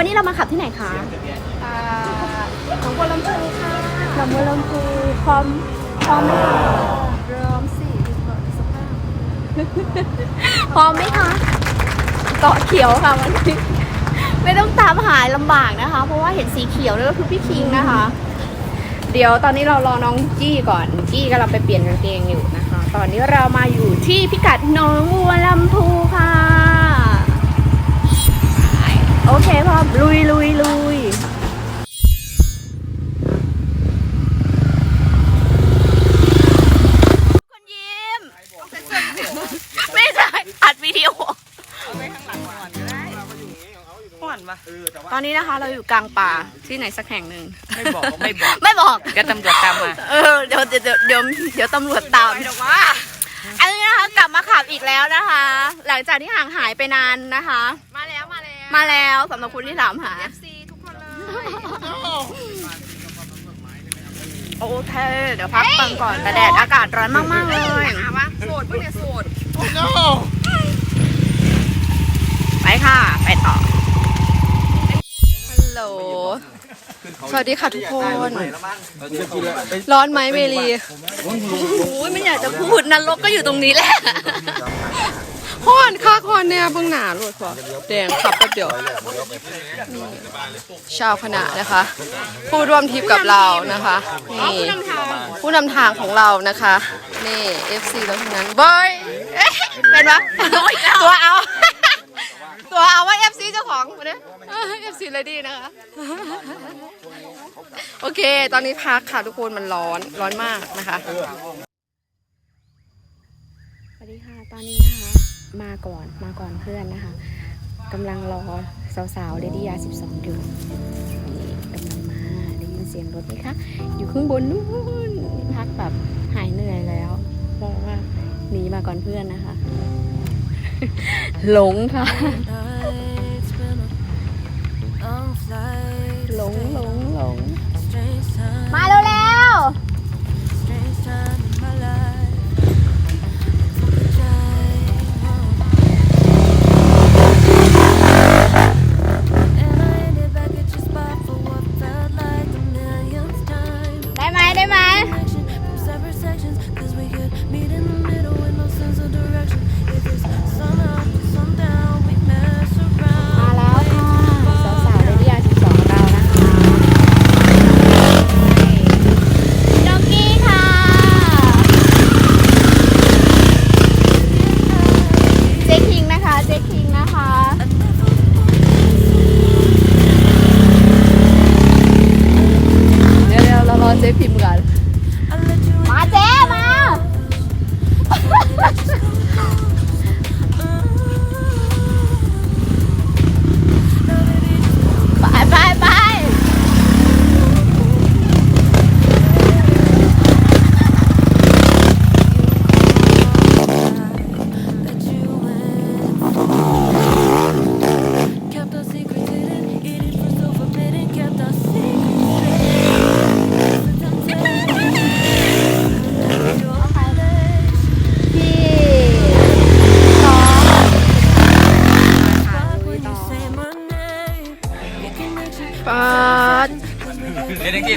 วันนี้เรามาขับที่ไหนคะอ่าหนองบัวลำพูค่ะหนองบัวลำพูพร้อมพร้อมไหมคะเริ่มสี่ก่อนสภาพพร้อมไหมคะเกาะเขียวค่ะวันนี้ไม่ต้องตามหาลำบากนะคะ เพราะว่าเห็นสีเขียวแล้วก็คือพี่คิงนะคะ เดี๋ยวตอนนี้เรารอน้องจี้ก่อนจี้กำลังไปเปลี่ยนกางเกงอยู่นะคะ ตอนนี้เรามาอยู่ที่พิกัดหนองบัวลำพูค่ะไป โอเคพร้อมลุยลุยลุยคนยิ้ม ไม่ใช่อัดวิดีโอ ห่อนปะตอนนี้นะคะเราอยู่กลางป่าที่ไหนสักแห่งหนึ่ง ไม่บอกไม่บอกไม่บอกเดี๋ยวตำรวจตามมา เออเดี๋ยวเดี๋ยวเดี๋ยวเดี๋ยวเดี๋ยวตำรวจตามไม่บอกว่าอันนี้นะคะกลับมาขับอีกแล้วนะคะ หลังจากที่ห่างหายไปนานนะคะ มาแล้วมาแล้วมาแล้วสำหรับคุณที่ถามหาซีทุกคนเลย โอเค เดี๋ยวพักฟังก่อนแต่แดดอากาศร้อนมาก ๆ เลยถามว่าโสดเพิ่งเนี่ยโสด ไปค่ะ ไปต่อ ฮัลโหล สวัสดีค่ะทุกคน ร้อนไหมเมลีโอ้ยไม่อยากจะพูดนรกก็อยู่ตรงนี้แหละ ฮอนค่าคอนเนี่ยเบิ่งหนาโลดพอแดงขับแป๊บเดียวนี่ชาวคณะนะคะ ผู้ร่วมทริปกับเรานะคะนี่ผู้นำทางของเรานะคะนี่ FC เราทั้งนั้นบอยเอ๊ะเป็นปะตัวเอาตัวเอาว่า FC เจ้าของเนี่ย FC เลยดีนะคะ โอเค ตอนนี้พักค่ะทุกคนมันร้อนร้อนมากนะคะ อนนี้นะคะ มาก่อนมาก่อนเพื่อนนะคะกำลังรอสาวๆเดดี้ยา 12 อยู่นี่กำลังมาได้ยินเสียงรถไหมคะอยู่ข้างบนนู้นพักแบบหายเหนื่อยแล้วเพราะว่าหนีมาก่อนเพื่อนนะคะ หลงค่ะ หลงหลงหลง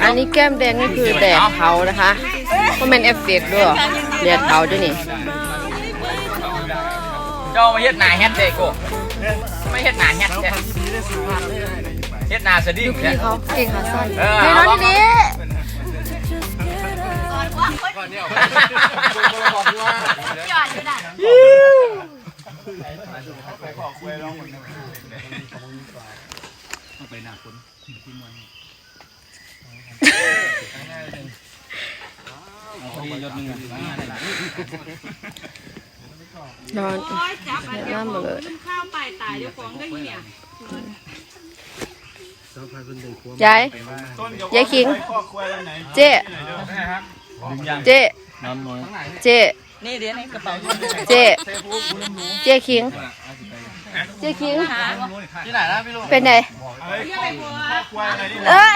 อันนี้แก้มแดงนี่คือแดดเผานะคะก็เป็นเอฟเฟกต์ด้วยแดดเผาด้วยนี่เจ้ามาเฮ็ดหนาแฮทเด็กกูไม่เฮ็ดหนาแฮทเนี่ยเฮ็ดหนาสะดิ้งพี่เนี่ยเขาเก่งขาสั้นเออในน้องทีนี้หยอดอยู่ดัน นอนน้ำหมดเลยข้าวไปตายเดี๋ยวของก็เหี้ยยายยายคิง เจ๊เจ๊เจ๊นี่เดี๋ยวในกระเป๋าเจ๊เจ๊คิง เจ๊คิงที่ไหนนะพี่ลูกเป็นไงเออ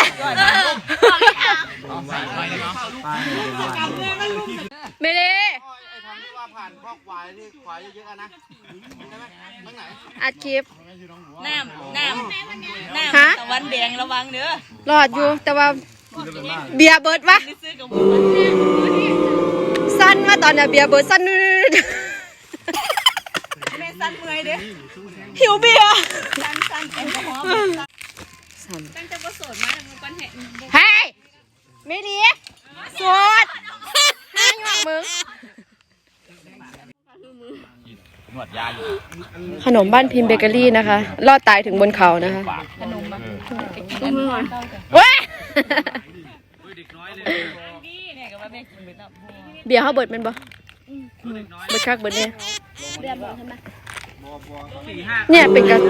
เมลีผ่านข้อควายที่ควายเยอะๆอะนะใช่ไหมเมื่อไหนอัดคลิปน้ำน้ำน้ฮะำตะวันแดงระวังเด้อรอดอยู่แต่ว่าเบียร์เบิร์ดวะซื้อกับสั้นว่าตอนเนี้ยเบียร์เบิร์ดสั้นแม่ สั้นเมื่อยเด้อหิวเบียร์สั้นสั้นแอลกอฮอล์สั้นตั้งแต่ว่าโสดมามันก้อนแหงเฮ้ยไม่ดีสดห้าหยวกมึงนวดยาอยู่ขนมบ้านพิมพ์เบเกอรี่นะคะรอดตายถึงบนเขานะคะเว้ยนี่เนี่ยก็ว่าแม่กินไปแล้วเบียร์เขาเบิดแมันบ่เบิดคักเบิดเนี่ย เนี่ยเป็นกัน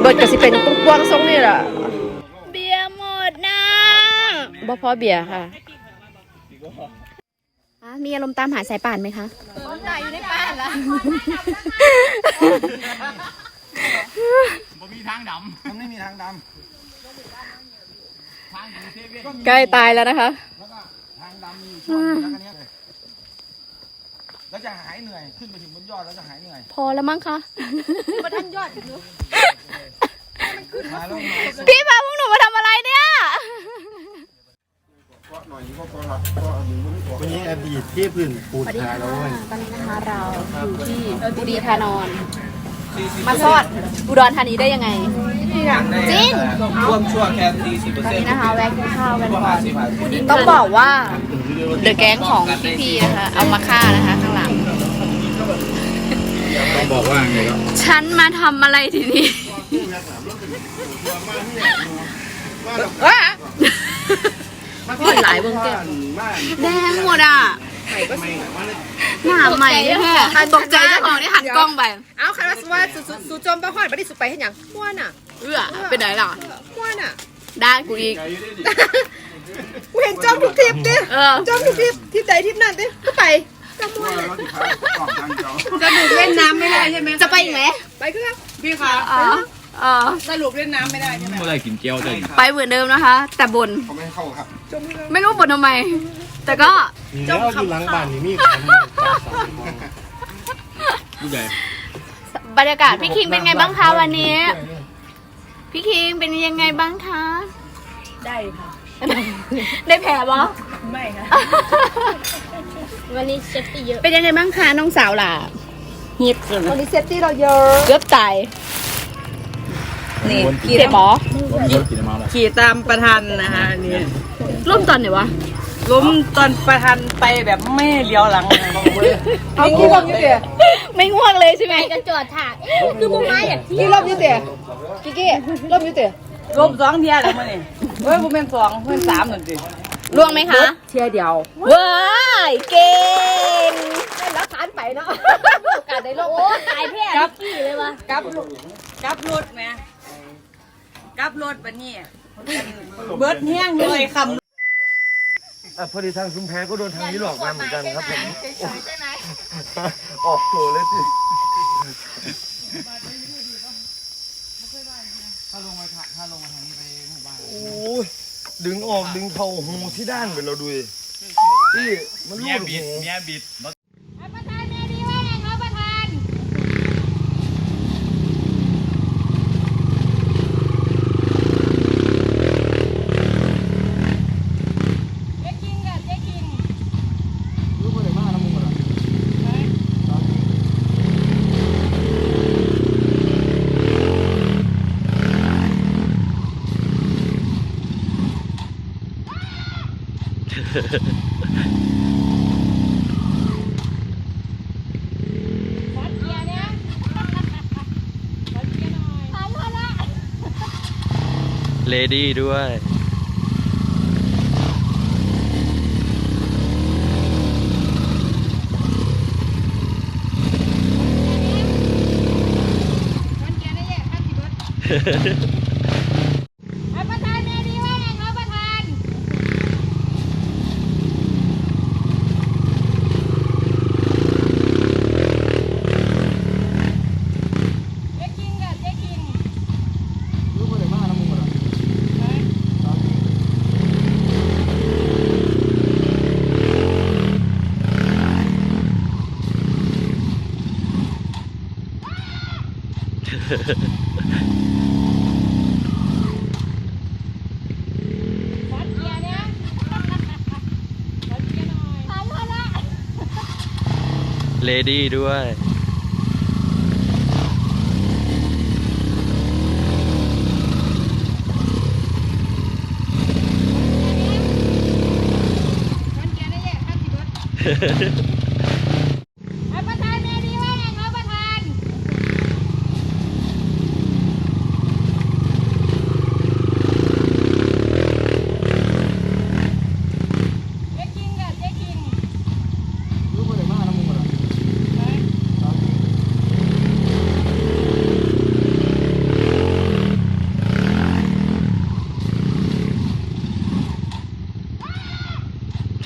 เบิดก็สิเป็นกวางๆทรงนี่แหละเบียร์หมดนะบ่พอเบียร์ค่ะอะมีอารมณ์ตามหาสายป่านไหมคะตายอยู่ในบ้านละบ่มีทางดมันไม่มีทางดใกล้ตายแล้วนะคะำแล้วก็ทางดำมีอยู่ช่วงหนึ่ง แล้วก็เนี้ยแล้วจะหายเหนื่อยขึ้นไปถึงบนยอดแล้วจะหายเหนื่อยพอแล้วมั้งคะมาแล้วมาพี่พาพวกหนูมาทำอะไรเนี่ย วันนี้อดีตที่พื้นปูนทาแล้วเว้ยตอนนี้นะคะเราอยู่ที่บุรีธานอน มาซอดอุดรธานีได้ยังไง จริงช่วงช่วงแค่สี่สิบเปอร์ตอนเซ็นนี้ต์นะคะแวะกินข้าวกันก่อนต้องบอกว่าเดอะแก๊งของพี่ๆนะคะ เอามาฆ่านะคะข้างหลัง ต้องบอกว่าไงก็ฉันมาทำอะไรทีนี้ว้าหลายเบิ้งแก้มแดงหมดอะหน้าใหม่แค่ตกใจเจ้าของที่หันกล้องไป เอาคันว่าว่าสูจมไปหอดบ่ได้สุไปเฮ็ดหยังม่วนอะ เอื้อเป็นไหนล่ะม่วนอะได้กูอีกกูเห็นจอมทุกทริปดิเออจอมทุกทริปทริปใดทริปนั้นดิก็ไป สรุปเล่นน้ำไม่ได้ใช่ไหมจะไปอีกไหมไปคือครับพี่คะอ๋ออ๋อสรุปเล่นน้ำไม่ได้ใช่ไหมเมื่อไรกินเกี๊ยวจะไปเหมือนเดิมนะคะ แต่บนเขาไม่ให้เข้าครับไม่รู้บนทำไม แต่ก็นี่แล้วอยู่หลังบ้านนี่มีคนผู้ใหญ่บรรยากาศพี่คิงเป็นไงบ้างคะวันนี้ พี่คิงเป็นยังไงบ้างคะ ได้ค่ะ ได้แผลบอไม่ค่ะวันนี้เซฟตี้เยอะ เป็นยังไงบ้างคะน้องสาวล่ะฮิตเลยวันนี้เซฟตี้เราเยอะ เกือบตายนี่เจ็บหมอกินมาแล้วขี่ตามประธานนะคะนี่ร่มตอนไหนวะ ล้มตอนประธานไปแบบไม่เลี้ยวหลังเอากี่รอบอยู่เดี๋ยวไม่ง่วงเลยใช่ไหมกระจอดถากคือพวกไม้อย่างที่ กี่รอบอยู่เดี๋ยวกี่กี่รอบอยู่เดี๋ยว ล้มสองเที่ยแล้วมั้งนี่เฮ้ยผมเป็นสองเพื่อนสามหนึ่งสิร่วงไหมคะเที่ยเดียวว้ายเก่งแล้วทานไปเนาะโอกาสได้ลงโอ้ตายแพ้กี่เลยวะกลับกลับรถไหมกลับรถแบบนี้เบิดแห้งเลยคำพอดีทางชุมแพก็โดนทางนี้หลอกมาเหมือนกันครับผมออกโถเลยสิโอ้ ยดึงออกดึงเข้าหูที่ด้านไปเราดูดินี่มันรูเมียดบิดหูเมียบิด ประธานแม่ดีว่าไงครับประธาน เจ๊กิงกับเจ๊กิง รู้ว่าไหนมาแล้วมึงเหรอ ขอ เลดี้ด้วยเกียร์ได้แยกห้าสิบรถประธานแม่ดีว่าไงครับประธาน เจ๊กิงกับเจ๊กิง รู้ว่าไหนมาแล้วมึงเหรอ เเลดี้ด้วยประธานเมดีว่าไงครับประธาน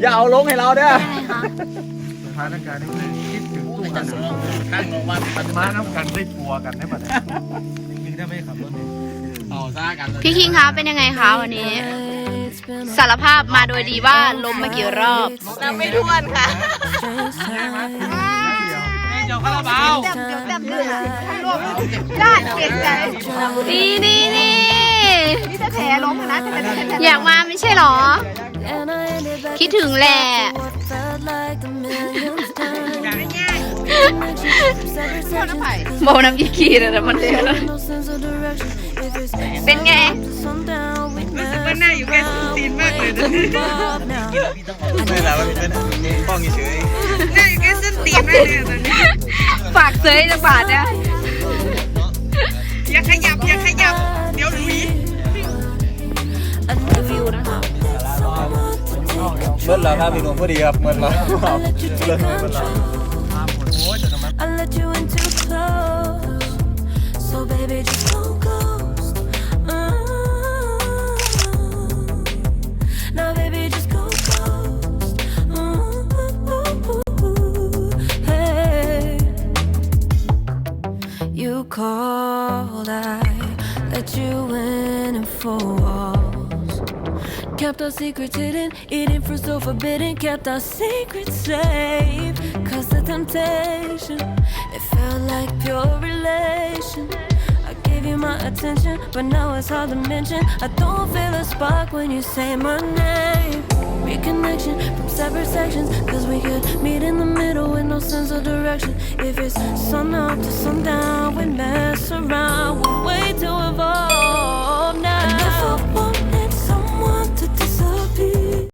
อย่าเอาลงให้เราเด้อสถานการณ์นี้เลยคิดถึงตู้จะสงตั้งลงมาปัจจุบัมานน้ำกันได้กลัวกันได้ปะเนี่ยจริงๆถ้าไม่ขับรถเนี่ยเอาซ่ากันพี่คิงคะเป็นยังไงคะวันนี้ สารภาพมาโดยดีว่าล้มมากี่รอบเราไม่ท้วนค่ะเจ้าคาราบาวนี่นี่นี่ อยากมาไม่ใช่หรอ And I ended back คิดถึงแหละ what felt like the millionth time. Connections, separate sections, โมน้ำยี่กีนะแต่มันเชื่อ no sense of direction. If it's เป็นไง sundown, we มันน่าอยู่แค่ตีนมากเลยนะ involved now. ไม่แล้วมันเป็นป้องเฉยน่าอยู่แค่ส้นตีนมากเลยตอนนี้ฝากเซยจังบาทนะอย่าขยับอย่าขยับ เดี๋ยวหลุย เดอร์วิวคมื่อเราครับพี่หนุ่มพอดีครับเมื่อเราเลิกเมื่อเราโอ้ยจะทำไม kept our secrets hidden, eating fruit so forbidden, kept our secrets safe. Cause the temptation, it felt like pure relation. I gave you my attention, but now it's hard to mention. I don't feel a spark when you say my name. Reconnection from separate sections, cause we could meet in the middle with no sense of direction. If it's sun up to sundown, we mess around, we wait to evolve now.